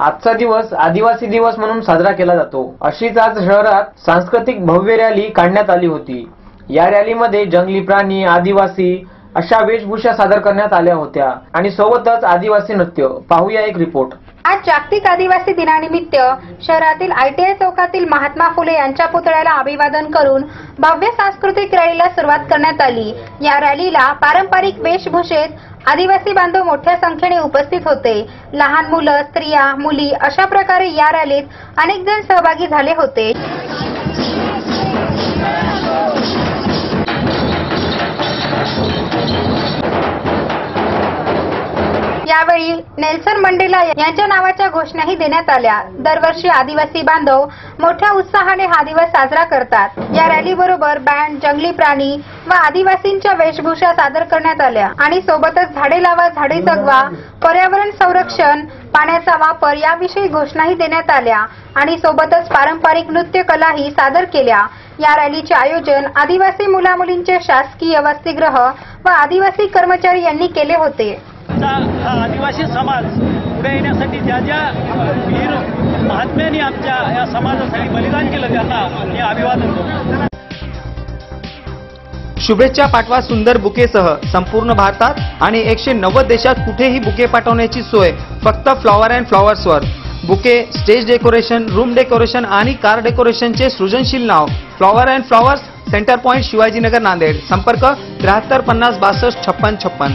आजचा दिवस आदिवासी दिवस म्हणून साजरा केला जातो. अशीच आज शहरात सांस्कृतिक भव्य रॅली काढण्यात आली होती. या रॅलीमध्ये जंगली प्राणी आदिवासी अशा वेशभूषा सादर करण्यात आल्या होत्या. आणि सोबतच आदिवासी नृत्य. पाहूया एक रिपोर्ट. आज जागतिक आदिवासी दिनानिमित्त शहरातील आयटीआय चौकातील महात्मा फुले यांच्या पुतळ्याला अभिवादन करून भव्य सांस्कृतिक रॅलीला सुरुवात करण्यात आली. या रॅलीला पारंपरिक वेशभूषेत आदिवासी बांधव मोठ्या संख्येने उपस्थित होते. लहान मुलं स्त्रिया मुली अशा प्रकारे या रॅलीत अनेक जण सहभागी झाले होते. यावेळी नेल्सन मंडेला यांच्या नावाच्या घोषणाही देण्यात आल्या. दरवर्षी आदिवासी बांधव मोठ्या उत्साहाने हा दिवस साजरा करतात. या रॅली बरोबर बँड जंगली प्राणी व आदिवासींच्या वेशभूषा सादर करण्यात आल्या. आणि सोबतच झाडे लावा झाडे जगवा पर्यावरण संरक्षण पाण्याचा वापर याविषयी घोषणाही देण्यात आल्या. आणि सोबतच पारंपरिक नृत्य कलाही सादर केल्या. या रॅलीचे आयोजन आदिवासी मुलामुलींचे शासकीय वसतिगृह व आदिवासी कर्मचारी यांनी केले होते. आमचा हा आदिवासी समाज पुढे येण्यासाठी ज्या ज्या वीर महात्म्यांनी आमच्या या समाजासाठी बलिदान केलं त्यांना मी अभिवादन करतो. शुभेच्छा पाठवा सुंदर बुकेसह संपूर्ण भारतात आणि एकशे नव्वद देशात कुठेही बुके पाठवण्याची सोय फक्त flower and फ्लॉवर्सवर. Bouquet stage decoration room decoration आणि कार डेकोरेशनचे सृजनशील नाव flower and flowers centre point Shivajinagar Nanded. संपर्क त्र्याहत्तर पन्नास बासष्ट छप्पन छप्पन.